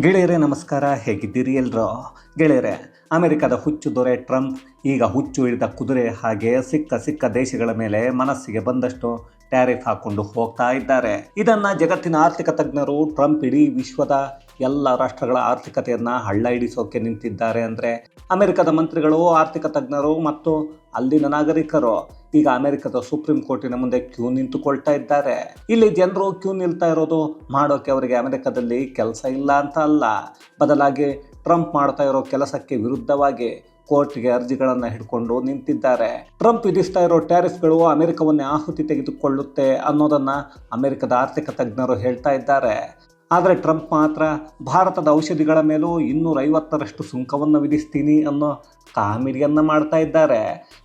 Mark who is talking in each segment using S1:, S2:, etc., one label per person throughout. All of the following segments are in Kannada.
S1: ಗೆಳೆಯರೇ, ನಮಸ್ಕಾರ. ಹೇಗಿದ್ದೀರಿ ಎಲ್ರೋ? ಗೆಳೆಯರೇ, ಅಮೆರಿಕದ ಹುಚ್ಚು ದೊರೆ ಟ್ರಂಪ್ ಈಗ ಹುಚ್ಚು ಹಿಡಿದ ಕುದುರೆ ಹಾಗೆ ಸಿಕ್ಕ ಸಿಕ್ಕ ದೇಶಗಳ ಮೇಲೆ ಮನಸ್ಸಿಗೆ ಬಂದಷ್ಟು ಟ್ಯಾರಿಫ್ ಹಾಕೊಂಡು ಹೋಗ್ತಾ ಇದ್ದಾರೆ. ಇದನ್ನ ಜಗತ್ತಿನ ಆರ್ಥಿಕ ತಜ್ಞರು ಟ್ರಂಪ್ ಇಡೀ ವಿಶ್ವದ ಎಲ್ಲ ರಾಷ್ಟ್ರಗಳ ಆರ್ಥಿಕತೆಯನ್ನ ಹಳ್ಳ ಹಿಡಿಸೋಕೆ ನಿಂತಿದ್ದಾರೆ ಅಂದ್ರೆ ಅಮೆರಿಕದ ಮಂತ್ರಿಗಳು, ಆರ್ಥಿಕ ತಜ್ಞರು ಮತ್ತು ಅಲ್ಲಿನ ನಾಗರಿಕರು. ಈಗ ಅಮೆರಿಕದ ಸುಪ್ರೀಂ ಕೋರ್ಟಿನ ಮುಂದೆ ಕ್ಯೂ ನಿಂತುಕೊಳ್ತಾ ಇದ್ದಾರೆ. ಇಲ್ಲಿ ಜನರು ಕ್ಯೂ ನಿಲ್ತಾ ಇರೋದು ಮಾಡೋಕೆ ಅವರಿಗೆ ಅಮೆರಿಕದಲ್ಲಿ ಕೆಲಸ ಇಲ್ಲ ಅಂತ ಅಲ್ಲ. ಬದಲಾಗಿ ಟ್ರಂಪ್ ಮಾಡ್ತಾ ಇರೋ ಕೆಲಸಕ್ಕೆ ವಿರುದ್ಧವಾಗಿ ಕೋರ್ಟ್ಗೆ ಅರ್ಜಿಗಳನ್ನು ಹಿಡ್ಕೊಂಡು ನಿಂತಿದ್ದಾರೆ. ಟ್ರಂಪ್ ವಿಧಿಸ್ತಾ ಇರೋ ಟ್ಯಾರಿಫ್ಗಳು ಅಮೆರಿಕವನ್ನೇ ಆಹುತಿ ತೆಗೆದುಕೊಳ್ಳುತ್ತೆ ಅನ್ನೋದನ್ನ ಅಮೆರಿಕದ ಆರ್ಥಿಕ ತಜ್ಞರು ಹೇಳ್ತಾ ಇದ್ದಾರೆ. ಆದರೆ ಟ್ರಂಪ್ ಮಾತ್ರ ಭಾರತದ ಔಷಧಿಗಳ ಮೇಲೂ ಇನ್ನೂರೈವತ್ತರಷ್ಟು ಸುಂಕವನ್ನು ವಿಧಿಸ್ತೀನಿ ಅನ್ನೋ ಕಾಮಿಡಿಯನ್ನು ಮಾಡ್ತಾ ಇದ್ದಾರೆ.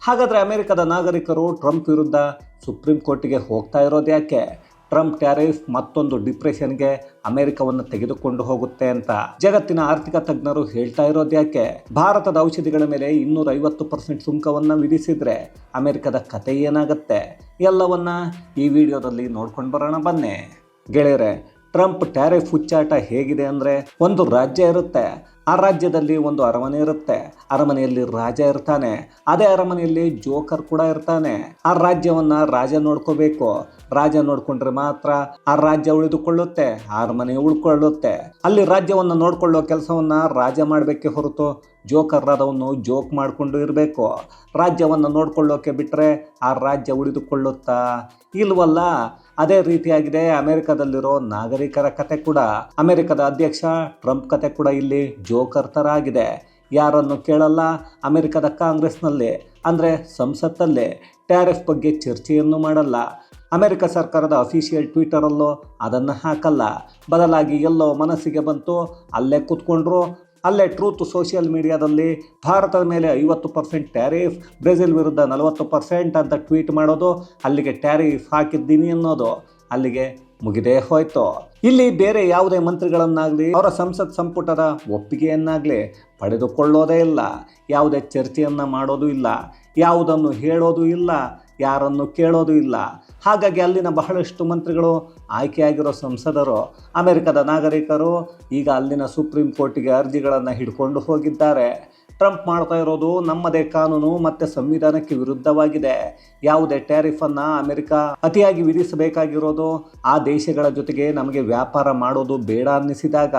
S1: ಹಾಗಾದರೆ ಅಮೆರಿಕದ ನಾಗರಿಕರು ಟ್ರಂಪ್ ವಿರುದ್ಧ ಸುಪ್ರೀಂ ಕೋರ್ಟಿಗೆ ಹೋಗ್ತಾ ಇರೋದು ಯಾಕೆ ಟ್ರಂಪ್ ಟ್ಯಾರಿಫ್ ಮತ್ತೊಂದು ಡಿಪ್ರೆಷನ್ಗೆ ಅಮೆರಿಕವನ್ನು ತೆಗೆದುಕೊಂಡು ಹೋಗುತ್ತೆ ಅಂತ ಜಗತ್ತಿನ ಆರ್ಥಿಕ ತಜ್ಞರು ಹೇಳ್ತಾ ಇರೋದು ಯಾಕೆ? ಭಾರತದ ಔಷಧಿಗಳ ಮೇಲೆ ಇನ್ನೂರ ಐವತ್ತು ಪರ್ಸೆಂಟ್ ಸುಂಕವನ್ನು ವಿಧಿಸಿದ್ರೆ ಅಮೆರಿಕದ ಕತೆ ಏನಾಗುತ್ತೆ? ಎಲ್ಲವನ್ನ ಈ ವಿಡಿಯೋದಲ್ಲಿ ನೋಡ್ಕೊಂಡು ಬರೋಣ, ಬನ್ನಿ. ಗೆಳೆಯರೆ, ಟ್ರಂಪ್ ಟ್ಯಾರಿಫ್ ಹುಚ್ಚಾಟ ಹೇಗಿದೆ ಅಂದರೆ ಒಂದು ರಾಜ್ಯ ಇರುತ್ತೆ. ಆ ರಾಜ್ಯದಲ್ಲಿ ಒಂದು ಅರಮನೆ ಇರುತ್ತೆ. ಅರಮನೆಯಲ್ಲಿ ರಾಜ ಇರ್ತಾನೆ. ಅದೇ ಅರಮನೆಯಲ್ಲಿ ಜೋಕರ್ ಕೂಡ ಇರ್ತಾನೆ. ಆ ರಾಜ್ಯವನ್ನ ರಾಜ ನೋಡ್ಕೋಬೇಕು. ರಾಜ ನೋಡ್ಕೊಂಡ್ರೆ ಮಾತ್ರ ಆ ರಾಜ್ಯ ಉಳಿದುಕೊಳ್ಳುತ್ತೆ ಅರಮನೆ ಉಳ್ಕೊಳ್ಳುತ್ತೆ. ಅಲ್ಲಿ ರಾಜ್ಯವನ್ನ ನೋಡ್ಕೊಳ್ಳೋ ಕೆಲಸವನ್ನ ರಾಜ ಮಾಡಬೇಕೆ ಹೊರತು ಜೋಕರ್ರಾದವನು ಜೋಕ್ ಮಾಡಿಕೊಂಡು ಇರಬೇಕು. ರಾಜ್ಯವನ್ನು ನೋಡ್ಕೊಳ್ಳೋಕೆ ಬಿಟ್ಟರೆ ಆ ರಾಜ್ಯ ಉಳಿದುಕೊಳ್ಳುತ್ತಾ? ಇಲ್ವಲ್ಲ, ಅದೇ ರೀತಿಯಾಗಿದೆ ಅಮೆರಿಕದಲ್ಲಿರೋ ನಾಗರಿಕರ ಕತೆ ಕೂಡ. ಅಮೆರಿಕದ ಅಧ್ಯಕ್ಷ ಟ್ರಂಪ್ ಕತೆ ಕೂಡ ಇಲ್ಲಿ ಜೋಕರ್ ಥರ ಆಗಿದೆ ಯಾರನ್ನು ಕೇಳಲ್ಲ, ಅಮೆರಿಕದ ಕಾಂಗ್ರೆಸ್ನಲ್ಲಿ, ಅಂದರೆ ಸಂಸತ್ತಲ್ಲೇ ಟ್ಯಾರಿಫ್ ಬಗ್ಗೆ ಚರ್ಚೆಯನ್ನು ಮಾಡಲ್ಲ. ಅಮೆರಿಕ ಸರ್ಕಾರದ ಅಫಿಷಿಯಲ್ ಟ್ವಿಟರಲ್ಲೋ ಅದನ್ನು ಹಾಕಲ್ಲ. ಬದಲಾಗಿ ಎಲ್ಲೋ ಮನಸ್ಸಿಗೆ ಬಂತು ಅಲ್ಲೇ ಕೂತ್ಕೊಂಡ್ರು ಅಲ್ಲೇ ಟ್ರೂತ್ ಸೋಷಿಯಲ್ ಮೀಡಿಯಾದಲ್ಲಿ ಭಾರತದ ಮೇಲೆ ಐವತ್ತು ಪರ್ಸೆಂಟ್ ಟ್ಯಾರಿಫ್ ಬ್ರೆಜಿಲ್ ವಿರುದ್ಧ ನಲವತ್ತು ಪರ್ಸೆಂಟ್ ಅಂತ ಟ್ವೀಟ್ ಮಾಡೋದು, ಅಲ್ಲಿಗೆ ಟ್ಯಾರಿಫ್ ಹಾಕಿದ್ದೀನಿ ಅನ್ನೋದು ಅಲ್ಲಿಗೆ ಮುಗಿದೇ ಹೋಯ್ತು. ಇಲ್ಲಿ ಬೇರೆ ಯಾವುದೇ ಮಂತ್ರಿಗಳನ್ನಾಗಲಿ, ಅವರ ಸಂಸತ್ ಸಂಪುಟದ ಒಪ್ಪಿಗೆಯನ್ನಾಗಲಿ ಪಡೆದುಕೊಳ್ಳೋದೇ ಇಲ್ಲ. ಯಾವುದೇ ಚರ್ಚೆಯನ್ನು ಮಾಡೋದು ಇಲ್ಲ. ಯಾವುದನ್ನು ಹೇಳೋದು ಇಲ್ಲ. ಯಾರನ್ನು ಕೇಳೋದು ಇಲ್ಲ. ಹಾಗಾಗಿ ಅಲ್ಲಿನ ಬಹಳಷ್ಟು ಮಂತ್ರಿಗಳು ಆಯ್ಕೆಯಾಗಿರೋ ಸಂಸದರು, ಅಮೆರಿಕದ ನಾಗರಿಕರು ಈಗ ಅಲ್ಲಿನ ಸುಪ್ರೀಂ ಕೋರ್ಟಿಗೆ ಅರ್ಜಿಗಳನ್ನು ಹಿಡ್ಕೊಂಡು ಹೋಗಿದ್ದಾರೆ. ಟ್ರಂಪ್ ಮಾಡ್ತಾ ಇರೋದು ನಮ್ಮದೇ ಕಾನೂನು ಮತ್ತು ಸಂವಿಧಾನಕ್ಕೆ ವಿರುದ್ಧವಾಗಿದೆ. ಯಾವುದೇ ಟ್ಯಾರಿಫನ್ನು ಅಮೆರಿಕ ಅತಿಯಾಗಿ ವಿಧಿಸಬೇಕಾಗಿರೋದು ಆ ದೇಶಗಳ ಜೊತೆಗೆ ನಮಗೆ ವ್ಯಾಪಾರ ಮಾಡೋದು ಬೇಡ ಅನ್ನಿಸಿದಾಗ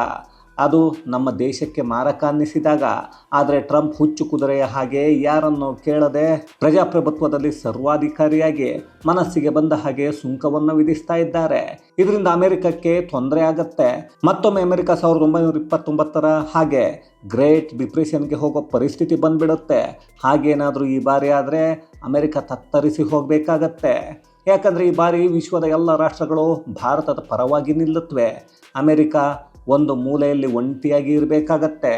S1: ಅದು ನಮ್ಮ ದೇಶಕ್ಕೆ ಮಾರಕ ಅನ್ನಿಸಿದಾಗ, ಆದರೆ ಟ್ರಂಪ್ ಹುಚ್ಚು ಕುದುರೆಯ ಹಾಗೆ ಯಾರನ್ನು ಕೇಳದೆ ಪ್ರಜಾಪ್ರಭುತ್ವದಲ್ಲಿ ಸರ್ವಾಧಿಕಾರಿಯಾಗಿ ಮನಸ್ಸಿಗೆ ಬಂದ ಹಾಗೆ ಸುಂಕವನ್ನು ವಿಧಿಸ್ತಾ ಇದ್ದಾರೆ. ಇದರಿಂದ ಅಮೆರಿಕಕ್ಕೆ ತೊಂದರೆ ಆಗತ್ತೆ. ಮತ್ತೊಮ್ಮೆ ಅಮೆರಿಕ ಸಾವಿರದ ಒಂಬೈನೂರ ಇಪ್ಪತ್ತೊಂಬತ್ತರ ಹಾಗೆ ಗ್ರೇಟ್ ಡಿಪ್ರೆಷನ್ಗೆ ಹೋಗೋ ಪರಿಸ್ಥಿತಿ ಬಂದ್ಬಿಡುತ್ತೆ. ಹಾಗೇನಾದರೂ ಈ ಬಾರಿ ಆದರೆ ಅಮೆರಿಕ ತತ್ತರಿಸಿ ಹೋಗಬೇಕಾಗತ್ತೆ. ಯಾಕಂದರೆ ಈ ಬಾರಿ ವಿಶ್ವದ ಎಲ್ಲ ರಾಷ್ಟ್ರಗಳು ಭಾರತದ ಪರವಾಗಿ ನಿಲ್ಲುತ್ತವೆ ಅಮೆರಿಕ ಒಂದು ಮೂಲೆಯಲ್ಲಿ ಒಂಟಿಯಾಗಿ ಇರಬೇಕಾಗತ್ತೆ.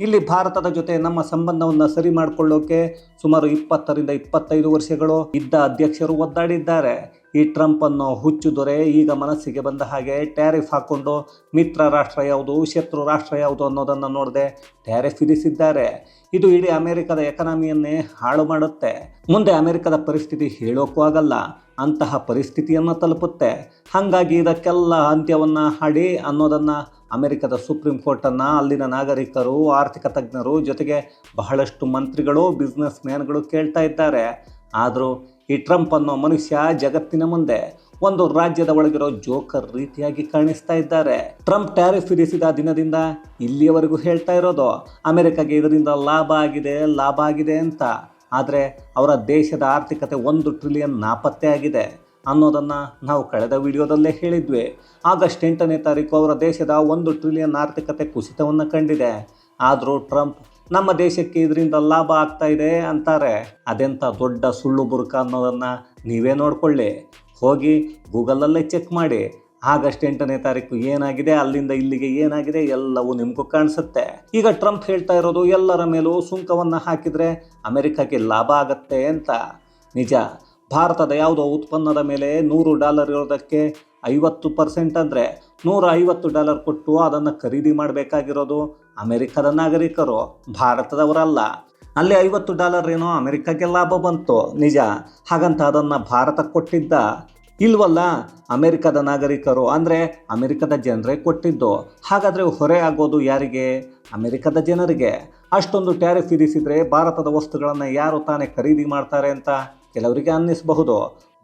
S1: ಇಲ್ಲಿ ಭಾರತದ ಜೊತೆ ನಮ್ಮ ಸಂಬಂಧವನ್ನು ಸರಿ ಮಾಡಿಕೊಳ್ಳೋಕೆ ಸುಮಾರು ಇಪ್ಪತ್ತರಿಂದ ಇಪ್ಪತ್ತೈದು ವರ್ಷಗಳು ಇದ್ದ ಅಧ್ಯಕ್ಷರು ಒದ್ದಾಡಿದ್ದಾರೆ. ಈ ಟ್ರಂಪ್ ಅನ್ನೋ ಹುಚ್ಚು ದೊರೆ ಈಗ ಮನಸ್ಸಿಗೆ ಬಂದ ಹಾಗೆ ಟ್ಯಾರಿಫ್ ಹಾಕ್ಕೊಂಡು ಮಿತ್ರ ರಾಷ್ಟ್ರ ಯಾವುದು, ಶತ್ರು ರಾಷ್ಟ್ರ ಯಾವುದು ಅನ್ನೋದನ್ನು ನೋಡದೆ ಟ್ಯಾರಿಫ್ ವಿಧಿಸಿದ್ದಾರೆ ಇದು ಇಡೀ ಅಮೆರಿಕದ ಎಕನಾಮಿಯನ್ನೇ ಹಾಳು ಮಾಡುತ್ತೆ. ಮುಂದೆ ಅಮೆರಿಕದ ಪರಿಸ್ಥಿತಿ ಹೇಳೋಕ್ಕೂ ಆಗಲ್ಲ, ಅಂತಹ ಪರಿಸ್ಥಿತಿಯನ್ನು ತಲುಪುತ್ತೆ. ಹಾಗಾಗಿ ಇದಕ್ಕೆಲ್ಲ ಅಂತ್ಯವನ್ನು ಹಾಡಿ ಅನ್ನೋದನ್ನು ಅಮೆರಿಕದ ಸುಪ್ರೀಂ ಕೋರ್ಟನ್ನು, ಅಲ್ಲಿನ ನಾಗರಿಕರು, ಆರ್ಥಿಕ ತಜ್ಞರು ಜೊತೆಗೆ ಬಹಳಷ್ಟು ಮಂತ್ರಿಗಳು ಬಿಸ್ನೆಸ್ ಮ್ಯಾನ್ಗಳು ಕೇಳ್ತಾ ಇದ್ದಾರೆ. ಆದರೂ ಈ ಟ್ರಂಪ್ ಅನ್ನೋ ಮನುಷ್ಯ ಜಗತ್ತಿನ ಮುಂದೆ ಒಂದು ರಾಜ್ಯದ ಒಳಗಿರೋ ಜೋಕರ್ ರೀತಿಯಾಗಿ ಕಾಣಿಸ್ತಾ ಇದ್ದಾರೆ. ಟ್ರಂಪ್ ಟ್ಯಾರಿಫ್ ವಿಧಿಸಿದ ದಿನದಿಂದ ಇಲ್ಲಿಯವರೆಗೂ ಹೇಳ್ತಾ ಇರೋದು, ಅಮೆರಿಕಾಗೆ ಇದರಿಂದ ಲಾಭ ಆಗಿದೆ ಲಾಭ ಆಗಿದೆ ಅಂತ. ಆದರೆ ಅವರ ದೇಶದ ಆರ್ಥಿಕತೆ ಒಂದು ಟ್ರಿಲಿಯನ್ ನಾಪತ್ತೆ ಆಗಿದೆ. ಅನ್ನೋದನ್ನು ನಾವು ಕಳೆದ ವಿಡಿಯೋದಲ್ಲೇ ಹೇಳಿದ್ವಿ. ಆಗಸ್ಟ್ ಎಂಟನೇ ತಾರೀಕು ಅವರ ದೇಶದ ಒಂದು ಟ್ರಿಲಿಯನ್ ಆರ್ಥಿಕತೆ ಕುಸಿತವನ್ನು ಕಂಡಿದೆ. ಆದರೂ ಟ್ರಂಪ್, ನಮ್ಮ ದೇಶಕ್ಕೆ ಇದರಿಂದ ಲಾಭ ಆಗ್ತಾ ಇದೆ ಅಂತಾರೆ. ಅದೆಂಥ ದೊಡ್ಡ ಸುಳ್ಳು ಬುರುಕ ಅನ್ನೋದನ್ನು ನೀವೇ ನೋಡಿಕೊಳ್ಳಿ. ಹೋಗಿ ಗೂಗಲಲ್ಲೇ ಚೆಕ್ ಮಾಡಿ. ಆಗಸ್ಟ್ ಎಂಟನೇ ತಾರೀಕು ಏನಾಗಿದೆ, ಅಲ್ಲಿಂದ ಇಲ್ಲಿಗೆ ಏನಾಗಿದೆ, ಎಲ್ಲವೂ ನಿಮಗೂ ಕಾಣಿಸುತ್ತೆ. ಈಗ ಟ್ರಂಪ್ ಹೇಳ್ತಾ ಇರೋದು ಎಲ್ಲರ ಮೇಲೂ ಸುಂಕವನ್ನು ಹಾಕಿದರೆ ಅಮೆರಿಕಕ್ಕೆ ಲಾಭ ಆಗತ್ತೆ ಅಂತ. ನಿಜ ಭಾರತದ ಯಾವುದೋ ಉತ್ಪನ್ನದ ಮೇಲೆ ನೂರು ಡಾಲರ್ ಇರೋದಕ್ಕೆ ಐವತ್ತು ಪರ್ಸೆಂಟ್ ಅಂದರೆ ನೂರ ಐವತ್ತು ಡಾಲರ್ ಕೊಟ್ಟು ಅದನ್ನು ಖರೀದಿ ಮಾಡಬೇಕಾಗಿರೋದು ಅಮೆರಿಕದ ನಾಗರಿಕರು, ಭಾರತದವರಲ್ಲ. ಅಲ್ಲಿ ಐವತ್ತು ಡಾಲರ್ ಏನೋ ಅಮೆರಿಕಕ್ಕೆ ಲಾಭ ಬಂತು. ನಿಜ, ಹಾಗಂತ ಅದನ್ನು ಭಾರತ ಕೊಟ್ಟಿದ್ದ. ಇಲ್ವಲ್ಲ, ಅಮೆರಿಕದ ನಾಗರಿಕರು ಅಂದರೆ ಅಮೆರಿಕದ ಜನರೇ ಕೊಟ್ಟಿದ್ದು. ಹಾಗಾದರೆ ಹೊರೆ ಆಗೋದು ಯಾರಿಗೆ? ಅಮೆರಿಕದ ಜನರಿಗೆ. ಅಷ್ಟೊಂದು ಟ್ಯಾರಿಫ್ ವಿಧಿಸಿದರೆ ಭಾರತದ ವಸ್ತುಗಳನ್ನು ಯಾರು ತಾನೇ ಖರೀದಿ ಮಾಡ್ತಾರೆ ಅಂತ? ಕೆಲವರಿಗೆ ಅನ್ನಿಸಬಹುದು?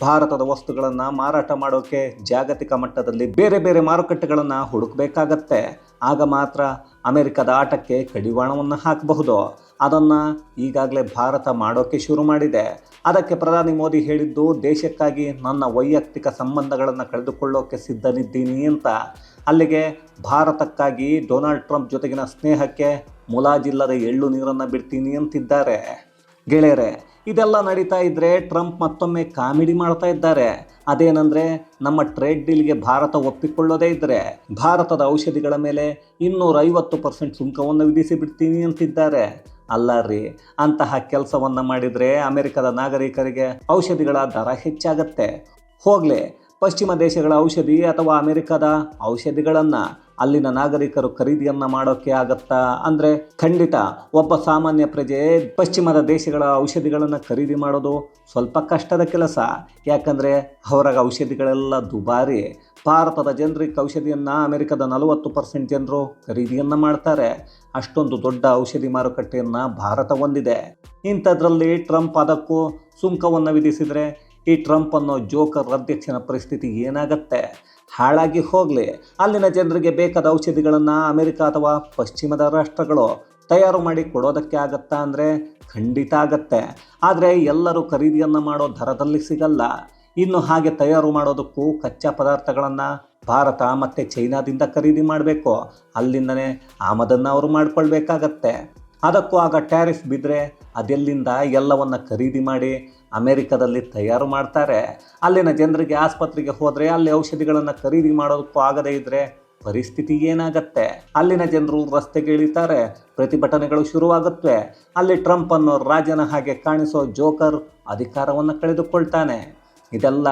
S1: ಭಾರತದ ವಸ್ತುಗಳನ್ನು ಮಾರಾಟ ಮಾಡೋಕ್ಕೆ ಜಾಗತಿಕ ಮಟ್ಟದಲ್ಲಿ ಬೇರೆ ಬೇರೆ ಮಾರುಕಟ್ಟೆಗಳನ್ನು ಹುಡುಕಬೇಕಾಗತ್ತೆ. ಆಗ ಮಾತ್ರ ಅಮೆರಿಕದ ಆಟಕ್ಕೆ ಕಡಿವಾಣವನ್ನು ಹಾಕಬಹುದು? ಅದನ್ನು ಈಗಾಗಲೇ ಭಾರತ ಮಾಡೋಕ್ಕೆ ಶುರು ಮಾಡಿದೆ. ಅದಕ್ಕೆ ಪ್ರಧಾನಿ ಮೋದಿ ಹೇಳಿದ್ದು, ದೇಶಕ್ಕಾಗಿ ನನ್ನ ವೈಯಕ್ತಿಕ ಸಂಬಂಧಗಳನ್ನು ಕಳೆದುಕೊಳ್ಳೋಕೆ ಸಿದ್ಧನಿದ್ದೀನಿ ಅಂತ. ಅಲ್ಲಿಗೆ ಭಾರತಕ್ಕಾಗಿ ಡೊನಾಲ್ಡ್ ಟ್ರಂಪ್ ಜೊತೆಗಿನ ಸ್ನೇಹಕ್ಕೆ ಮುಲಾಜಿಲ್ಲದ ಎಳ್ಳು ನೀರನ್ನು ಬಿಡ್ತೀನಿ ಅಂತಿದ್ದಾರೆ. ಗೆಳೆಯರೆ ಇದೆಲ್ಲ ನಡೀತಾ ಇದ್ದರೆ ಟ್ರಂಪ್ ಮತ್ತೊಮ್ಮೆ ಕಾಮಿಡಿ ಮಾಡ್ತಾ ಇದ್ದಾರೆ. ಅದೇನೆಂದರೆ, ನಮ್ಮ ಟ್ರೇಡ್ ಡೀಲ್ಗೆ ಭಾರತ ಒಪ್ಪಿಕೊಳ್ಳೋದೇ ಇದ್ದರೆ ಭಾರತದ ಔಷಧಿಗಳ ಮೇಲೆ ಇನ್ನೂರೈವತ್ತು ಪರ್ಸೆಂಟ್ ಸುಂಕವನ್ನು ವಿಧಿಸಿ ಬಿಡ್ತೀನಿ ಅಂತಿದ್ದಾರೆ. ಅಲ್ಲ ರೀ, ಅಂತಹ ಕೆಲಸವನ್ನು ಮಾಡಿದರೆ ಅಮೆರಿಕದ ನಾಗರಿಕರಿಗೆ ಔಷಧಿಗಳ ದರ ಹೆಚ್ಚಾಗತ್ತೆ. ಹೋಗಲಿ ಪಶ್ಚಿಮ ದೇಶಗಳ ಔಷಧಿ ಅಥವಾ ಅಮೆರಿಕದ ಔಷಧಿಗಳನ್ನು ಅಲ್ಲಿನ ನಾಗರಿಕರು ಖರೀದಿಯನ್ನು ಮಾಡೋಕ್ಕೆ ಆಗತ್ತಾ? ಅಂದರೆ ಖಂಡಿತ ಒಬ್ಬ ಸಾಮಾನ್ಯ ಪ್ರಜೆ ಪಶ್ಚಿಮದ ದೇಶಗಳ ಔಷಧಿಗಳನ್ನು ಖರೀದಿ ಮಾಡೋದು ಸ್ವಲ್ಪ ಕಷ್ಟದ ಕೆಲಸ. ಯಾಕಂದರೆ ಅವರ ಔಷಧಿಗಳೆಲ್ಲ ದುಬಾರಿ. ಭಾರತದ ಜನರಿಗೆ ಔಷಧಿಯನ್ನು ಅಮೆರಿಕದ ನಲವತ್ತು ಪರ್ಸೆಂಟ್ ಜನರು ಖರೀದಿಯನ್ನು ಮಾಡ್ತಾರೆ. ಅಷ್ಟೊಂದು ದೊಡ್ಡ ಔಷಧಿ ಮಾರುಕಟ್ಟೆಯನ್ನು ಭಾರತ ಹೊಂದಿದೆ. ಇಂಥದ್ರಲ್ಲಿ ಟ್ರಂಪ್ ಅದಕ್ಕೂ ಸುಂಕವನ್ನು ವಿಧಿಸಿದರೆ ಈ ಟ್ರಂಪ್ ಅನ್ನೋ ಜೋಕರ್ ಅಧ್ಯಕ್ಷನ ಪರಿಸ್ಥಿತಿ ಏನಾಗತ್ತೆ? ಹಾಳಾಗಿ ಹೋಗಲಿ. ಅಲ್ಲಿನ ಜನರಿಗೆ ಬೇಕಾದ ಔಷಧಿಗಳನ್ನು ಅಮೆರಿಕ ಅಥವಾ ಪಶ್ಚಿಮದ ರಾಷ್ಟ್ರಗಳು ತಯಾರು ಮಾಡಿ ಕೊಡೋದಕ್ಕೆ ಆಗತ್ತಾ ಅಂದರೆ ಖಂಡಿತ ಆಗತ್ತೆ. ಆದರೆ ಎಲ್ಲರೂ ಖರೀದಿಯನ್ನು ಮಾಡೋ ದರದಲ್ಲಿ ಸಿಗಲ್ಲ. ಇನ್ನು ಹಾಗೆ ತಯಾರು ಮಾಡೋದಕ್ಕೂ ಕಚ್ಚಾ ಪದಾರ್ಥಗಳನ್ನು ಭಾರತ ಮತ್ತು ಚೈನಾದಿಂದ ಖರೀದಿ ಮಾಡಬೇಕು. ಅಲ್ಲಿಂದನೇ ಆಮದನ್ನು ಅವರು ಮಾಡಿಕೊಳ್ಬೇಕಾಗತ್ತೆ. ಅದಕ್ಕೂ ಆಗ ಟ್ಯಾರಿಫ್ ಬಿದ್ದರೆ ಅದೆಲ್ಲಿಂದ ಎಲ್ಲವನ್ನು ಖರೀದಿ ಮಾಡಿ ಅಮೆರಿಕದಲ್ಲಿ ತಯಾರು ಮಾಡ್ತಾರೆ. ಅಲ್ಲಿನ ಜನರಿಗೆ ಆಸ್ಪತ್ರೆಗೆ ಹೋದರೆ ಅಲ್ಲಿ ಔಷಧಿಗಳನ್ನು ಖರೀದಿ ಮಾಡೋದಕ್ಕೂ ಆಗದೇ ಇದ್ದರೆ ಪರಿಸ್ಥಿತಿ ಏನಾಗತ್ತೆ? ಅಲ್ಲಿನ ಜನರು ರಸ್ತೆಗೆ ಇಳಿತಾರೆ, ಪ್ರತಿಭಟನೆಗಳು ಶುರುವಾಗುತ್ತವೆ ಅಲ್ಲಿ ಟ್ರಂಪ್ ಅನ್ನೋ ರಾಜನ ಹಾಗೆ ಕಾಣಿಸೋ ಜೋಕರ್ ಅಧಿಕಾರವನ್ನು ಕಳೆದುಕೊಳ್ತಾನೆ. ಇದೆಲ್ಲ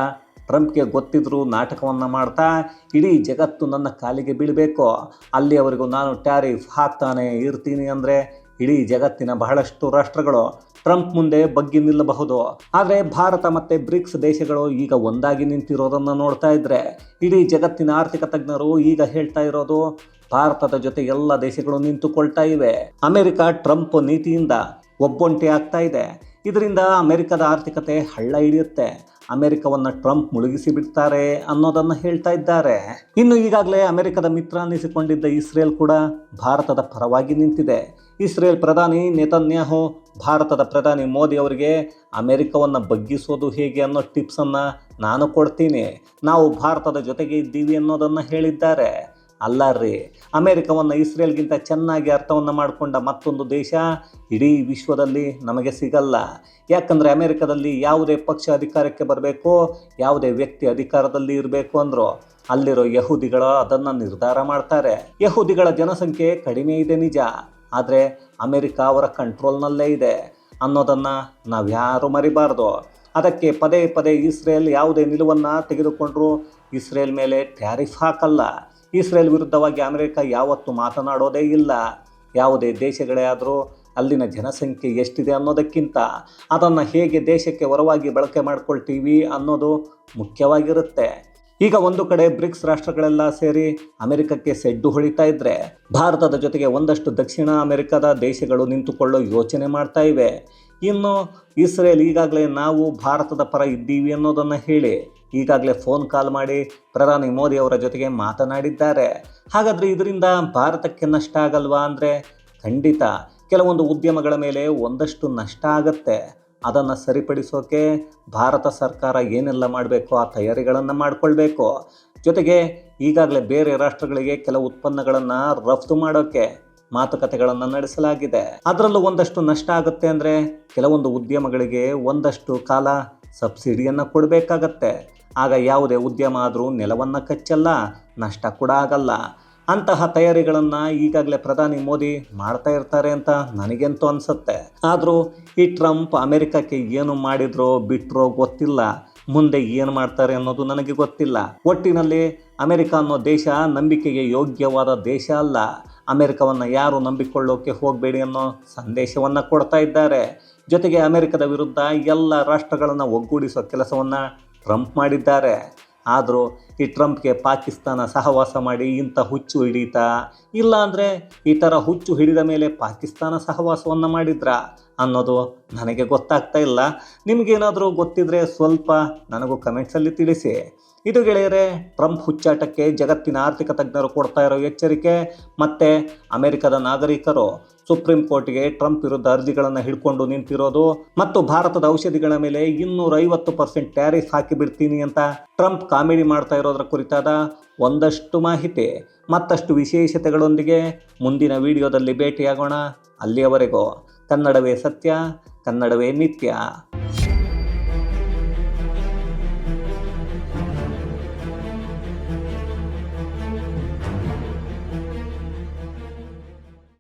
S1: ಟ್ರಂಪ್ಗೆ ಗೊತ್ತಿದ್ರು ನಾಟಕವನ್ನು ಮಾಡ್ತಾ ಇಡೀ ಜಗತ್ತು ನನ್ನ ಕಾಲಿಗೆ ಬೀಳಬೇಕು. ಅಲ್ಲಿಯವರೆಗೂ ನಾನು ಟ್ಯಾರಿಫ್ ಹಾಕ್ತಾನೆ ಇರ್ತೀನಿ ಅಂದರೆ ಇಡೀ ಜಗತ್ತಿನ ಬಹಳಷ್ಟು ರಾಷ್ಟ್ರಗಳು ಟ್ರಂಪ್ ಮುಂದೆ ಬಗ್ಗಿ ನಿಲ್ಲಬಹುದು. ಆದರೆ ಭಾರತ ಮತ್ತು ಬ್ರಿಕ್ಸ್ ದೇಶಗಳು ಈಗ ಒಂದಾಗಿ ನಿಂತಿರೋದನ್ನು ನೋಡ್ತಾ ಇದ್ರೆ ಇಡೀ ಜಗತ್ತಿನ ಆರ್ಥಿಕ ತಜ್ಞರು ಈಗ ಹೇಳ್ತಾ ಇರೋದು ಭಾರತದ ಜೊತೆ ಎಲ್ಲ ದೇಶಗಳು ನಿಂತುಕೊಳ್ತಾ ಇವೆ. ಅಮೆರಿಕ ಟ್ರಂಪ್ ನೀತಿಯಿಂದ ಒಬ್ಬೊಂಟಿ ಆಗ್ತಾ ಇದೆ. ಇದರಿಂದ ಅಮೆರಿಕದ ಆರ್ಥಿಕತೆ ಹಳ್ಳ ಹಿಡಿಯುತ್ತೆ. ಅಮೆರಿಕವನ್ನು ಟ್ರಂಪ್ ಮುಳುಗಿಸಿ ಬಿಡ್ತಾರೆ ಅನ್ನೋದನ್ನು ಹೇಳ್ತಾ ಇದ್ದಾರೆ. ಇನ್ನು ಈಗಾಗಲೇ ಅಮೆರಿಕದ ಮಿತ್ರ ಅನ್ನಿಸಿಕೊಂಡಿದ್ದ ಇಸ್ರೇಲ್ ಕೂಡ ಭಾರತದ ಪರವಾಗಿ ನಿಂತಿದೆ. ಇಸ್ರೇಲ್ ಪ್ರಧಾನಿ ನೆತನ್ಯಾಹು ಭಾರತದ ಪ್ರಧಾನಿ ಮೋದಿ ಅವರಿಗೆ ಅಮೆರಿಕವನ್ನು ಬಗ್ಗಿಸೋದು ಹೇಗೆ ಅನ್ನೋ ಟಿಪ್ಸನ್ನು ನಾನು ಕೊಡ್ತೀನಿ. ನಾವು ಭಾರತದ ಜೊತೆಗೆ ಇದ್ದೀವಿ ಅನ್ನೋದನ್ನು ಹೇಳಿದ್ದಾರೆ. ಅಲ್ಲ ರೀ. ಅಮೇರಿಕವನ್ನು ಇಸ್ರೇಲ್ಗಿಂತ ಚೆನ್ನಾಗಿ ಅರ್ಥವನ್ನು ಮಾಡಿಕೊಂಡ ಮತ್ತೊಂದು ದೇಶ ಇಡೀ ವಿಶ್ವದಲ್ಲಿ ನಮಗೆ ಸಿಗಲ್ಲ. ಯಾಕಂದರೆ ಅಮೆರಿಕದಲ್ಲಿ ಯಾವುದೇ ಪಕ್ಷ ಅಧಿಕಾರಕ್ಕೆ ಬರಬೇಕು, ಯಾವುದೇ ವ್ಯಕ್ತಿ ಅಧಿಕಾರದಲ್ಲಿ ಇರಬೇಕು ಅಂದರು ಅಲ್ಲಿರೋ ಯಹೂದಿಗಳು ಅದನ್ನು ನಿರ್ಧಾರ ಮಾಡ್ತಾರೆ. ಯಹೂದಿಗಳ ಜನಸಂಖ್ಯೆ ಕಡಿಮೆ ಇದೆ ನಿಜ, ಆದರೆ ಅಮೆರಿಕ ಅವರ ಕಂಟ್ರೋಲ್ನಲ್ಲೇ ಇದೆ ಅನ್ನೋದನ್ನು ನಾವು ಯಾರೂ ಮರಿಬಾರ್ದು. ಅದಕ್ಕೆ ಪದೇ ಪದೇ ಇಸ್ರೇಲ್ ಯಾವುದೇ ನಿಲುವನ್ನು ತೆಗೆದುಕೊಂಡರೂ ಇಸ್ರೇಲ್ ಮೇಲೆ ಟ್ಯಾರಿಫ್ ಹಾಕಲ್ಲ. ಇಸ್ರೇಲ್ ವಿರುದ್ಧವಾಗಿ ಅಮೆರಿಕ ಯಾವತ್ತೂ ಮಾತನಾಡೋದೇ ಇಲ್ಲ. ಯಾವುದೇ ದೇಶಗಳೇ ಆದರೂ ಅಲ್ಲಿನ ಜನಸಂಖ್ಯೆ ಎಷ್ಟಿದೆ ಅನ್ನೋದಕ್ಕಿಂತ ಅದನ್ನು ಹೇಗೆ ದೇಶಕ್ಕೆ ಹೊರವಾಗಿ ಬಳಕೆ ಮಾಡ್ಕೊಳ್ತೀವಿ ಅನ್ನೋದು ಮುಖ್ಯವಾಗಿರುತ್ತೆ. ಈಗ ಒಂದು ಕಡೆ ಬ್ರಿಕ್ಸ್ ರಾಷ್ಟ್ರಗಳೆಲ್ಲ ಸೇರಿ ಅಮೆರಿಕಕ್ಕೆ ಸೆಡ್ಡು ಹೊಳಿತಾ ಇದ್ರೆ ಭಾರತದ ಜೊತೆಗೆ ಒಂದಷ್ಟು ದಕ್ಷಿಣ ಅಮೆರಿಕದ ದೇಶಗಳು ನಿಂತುಕೊಳ್ಳೋ ಯೋಚನೆ ಮಾಡ್ತಾ ಇವೆ. ಇನ್ನು ಇಸ್ರೇಲ್ ಈಗಾಗಲೇ ನಾವು ಭಾರತದ ಪರ ಇದ್ದೀವಿ ಅನ್ನೋದನ್ನು ಹೇಳಿ ಈಗಾಗಲೇ ಫೋನ್ ಕಾಲ್ ಮಾಡಿ ಪ್ರಧಾನಿ ಮೋದಿ ಅವರ ಜೊತೆಗೆ ಮಾತನಾಡಿದ್ದಾರೆ. ಹಾಗಾದರೆ ಇದರಿಂದ ಭಾರತಕ್ಕೆ ನಷ್ಟ ಆಗಲ್ವಾ ಅಂದರೆ? ಖಂಡಿತ. ಕೆಲವೊಂದು ಉದ್ಯಮಗಳ ಮೇಲೆ ಒಂದಷ್ಟು ನಷ್ಟ ಆಗತ್ತೆ. ಅದನ್ನು ಸರಿಪಡಿಸೋಕೆ ಭಾರತ ಸರ್ಕಾರ ಏನೆಲ್ಲ ಮಾಡಬೇಕು, ಆ ತಯಾರಿಗಳನ್ನು ಮಾಡಿಕೊಳ್ಬೇಕು. ಜೊತೆಗೆ ಈಗಾಗಲೇ ಬೇರೆ ರಾಷ್ಟ್ರಗಳಿಗೆ ಕೆಲವು ಉತ್ಪನ್ನಗಳನ್ನು ರಫ್ತು ಮಾಡೋಕ್ಕೆ ಮಾತುಕತೆಗಳನ್ನು ನಡೆಸಲಾಗಿದೆ. ಅದರಲ್ಲೂ ಒಂದಷ್ಟು ನಷ್ಟ ಆಗುತ್ತೆ ಅಂದರೆ ಕೆಲವೊಂದು ಉದ್ಯಮಗಳಿಗೆ ಒಂದಷ್ಟು ಕಾಲ ಸಬ್ಸಿಡಿಯನ್ನು ಕೊಡಬೇಕಾಗತ್ತೆ. ಆಗ ಯಾವುದೇ ಉದ್ಯಮ ಆದರೂ ನೆಲವನ್ನು ಕಚ್ಚಲ್ಲ, ನಷ್ಟ ಕೂಡ ಆಗಲ್ಲ. ಅಂತಹ ತಯಾರಿಗಳನ್ನು ಈಗಾಗಲೇ ಪ್ರಧಾನಿ ಮೋದಿ ಮಾಡ್ತಾ ಇರ್ತಾರೆ ಅಂತ ನನಗೆಂತೂ ಅನಿಸುತ್ತೆ. ಆದರೂ ಈ ಟ್ರಂಪ್ ಅಮೆರಿಕಕ್ಕೆ ಏನು ಮಾಡಿದ್ರೋ ಬಿಟ್ಟರೋ ಗೊತ್ತಿಲ್ಲ. ಮುಂದೆ ಏನು ಮಾಡ್ತಾರೆ ಅನ್ನೋದು ನನಗೆ ಗೊತ್ತಿಲ್ಲ. ಒಟ್ಟಿನಲ್ಲಿ ಅಮೆರಿಕ ಅನ್ನೋ ದೇಶ ನಂಬಿಕೆಗೆ ಯೋಗ್ಯವಾದ ದೇಶ ಅಲ್ಲ. ಅಮೆರಿಕವನ್ನು ಯಾರು ನಂಬಿಕೊಳ್ಳೋಕೆ ಹೋಗಬೇಡಿ ಅನ್ನೋ ಸಂದೇಶವನ್ನು ಕೊಡ್ತಾ ಇದ್ದಾರೆ. ಜೊತೆಗೆ ಅಮೆರಿಕದ ವಿರುದ್ಧ ಎಲ್ಲ ರಾಷ್ಟ್ರಗಳನ್ನು ಒಗ್ಗೂಡಿಸೋ ಕೆಲಸವನ್ನು ಟ್ರಂಪ್ ಮಾಡಿದ್ದಾರೆ. ಆದರೂ ಈ ಟ್ರಂಪ್ಗೆ ಪಾಕಿಸ್ತಾನ ಸಹವಾಸ ಮಾಡಿ ಇಂಥ ಹುಚ್ಚು ಹಿಡೀತಾ? ಇಲ್ಲ ಅಂದರೆ ಈ ಥರ ಹುಚ್ಚು ಹಿಡಿದ ಮೇಲೆ ಪಾಕಿಸ್ತಾನ ಸಹವಾಸವನ್ನು ಮಾಡಿದ್ರ? ಅನ್ನೋದು ನನಗೆ ಗೊತ್ತಾಗ್ತಾ ಇಲ್ಲ. ನಿಮಗೇನಾದರೂ ಗೊತ್ತಿದ್ರೆ ಸ್ವಲ್ಪ ನನಗೂ ಕಮೆಂಟ್ಸಲ್ಲಿ ತಿಳಿಸಿ. ಇದು ಗೆಳೆಯರೆ, ಟ್ರಂಪ್ ಹುಚ್ಚಾಟಕ್ಕೆ ಜಗತ್ತಿನ ಆರ್ಥಿಕ ತಜ್ಞರು ಕೊಡ್ತಾ ಇರೋ ಎಚ್ಚರಿಕೆ, ಮತ್ತು ಅಮೆರಿಕದ ನಾಗರಿಕರು ಸುಪ್ರೀಂ ಕೋರ್ಟ್ಗೆ ಟ್ರಂಪ್ ವಿರುದ್ಧ ಅರ್ಜಿಗಳನ್ನು ಹಿಡ್ಕೊಂಡು ನಿಂತಿರೋದು, ಮತ್ತು ಭಾರತದ ಔಷಧಿಗಳ ಮೇಲೆ ಇನ್ನೂರ ಐವತ್ತು ಪರ್ಸೆಂಟ್ ಟ್ಯಾರಿಫ್ ಹಾಕಿಬಿಡ್ತೀನಿ ಅಂತ ಟ್ರಂಪ್ ಕಾಮಿಡಿ ಮಾಡ್ತಾ ಇರೋದ್ರ ಕುರಿತಾದ ಒಂದಷ್ಟು ಮಾಹಿತಿ. ಮತ್ತಷ್ಟು ವಿಶೇಷತೆಗಳೊಂದಿಗೆ ಮುಂದಿನ ವಿಡಿಯೋದಲ್ಲಿ ಭೇಟಿಯಾಗೋಣ. ಅಲ್ಲಿಯವರೆಗೂ ಕನ್ನಡವೇ ಸತ್ಯ, ಕನ್ನಡವೇ ನಿತ್ಯ.